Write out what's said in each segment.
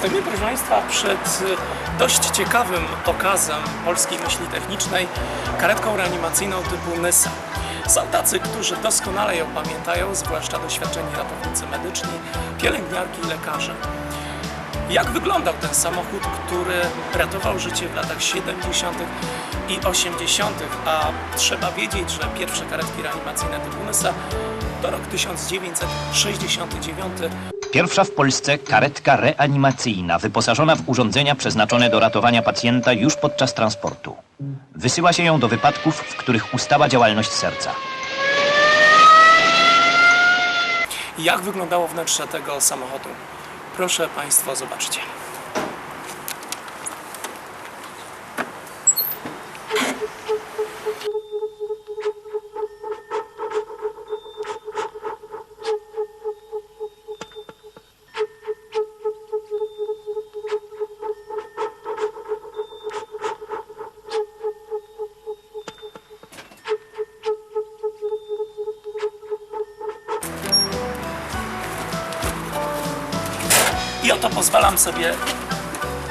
Stoimy, proszę Państwa, przed y, dość ciekawym okazem polskiej myśli technicznej, karetką reanimacyjną typu Nysa. Są tacy, którzy doskonale ją pamiętają, zwłaszcza doświadczeni ratownicy medyczni, pielęgniarki i lekarze. Jak wyglądał ten samochód, który ratował życie w latach 70. i 80., a trzeba wiedzieć, że pierwsze karetki reanimacyjne typu Nysa to rok 1969. Pierwsza w Polsce karetka reanimacyjna, wyposażona w urządzenia przeznaczone do ratowania pacjenta już podczas transportu. Wysyła się ją do wypadków, w których ustała działalność serca. Jak wyglądało wnętrze tego samochodu? Proszę Państwa, zobaczcie. I oto pozwalam sobie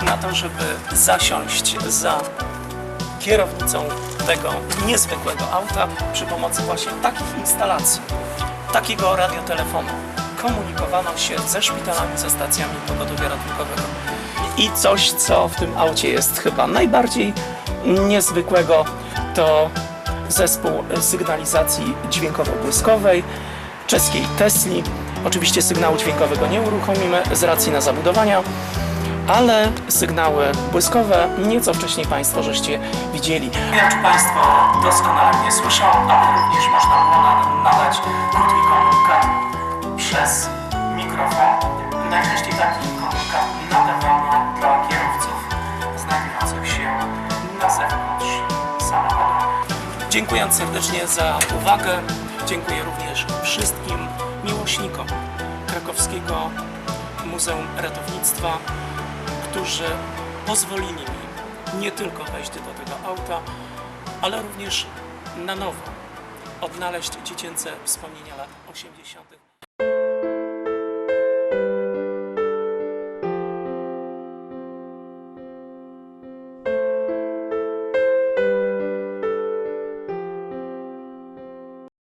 na to, żeby zasiąść za kierownicą tego niezwykłego auta przy pomocy właśnie takich instalacji, takiego radiotelefonu. Komunikowano się ze szpitalami, ze stacjami pogotowia ratunkowego. I coś, co w tym aucie jest chyba najbardziej niezwykłego, to zespół sygnalizacji dźwiękowo-błyskowej czeskiej Tesli. Oczywiście sygnału dźwiękowego nie uruchomimy z racji na zabudowania, ale sygnały błyskowe nieco wcześniej Państwo żeście widzieli. Czy Państwo doskonale mnie słyszą, ale również można było nad- nadać krótki komunikat przez mikrofon. Najczęściej taki komunikat nadawano dla kierowców znajdujących się na zewnątrz samochodu. Dziękując serdecznie za uwagę, dziękuję również wszystkim krakowskiego Muzeum Ratownictwa, którzy pozwolili mi nie tylko wejść do tego auta, ale również na nowo odnaleźć dziecięce wspomnienia lat 80.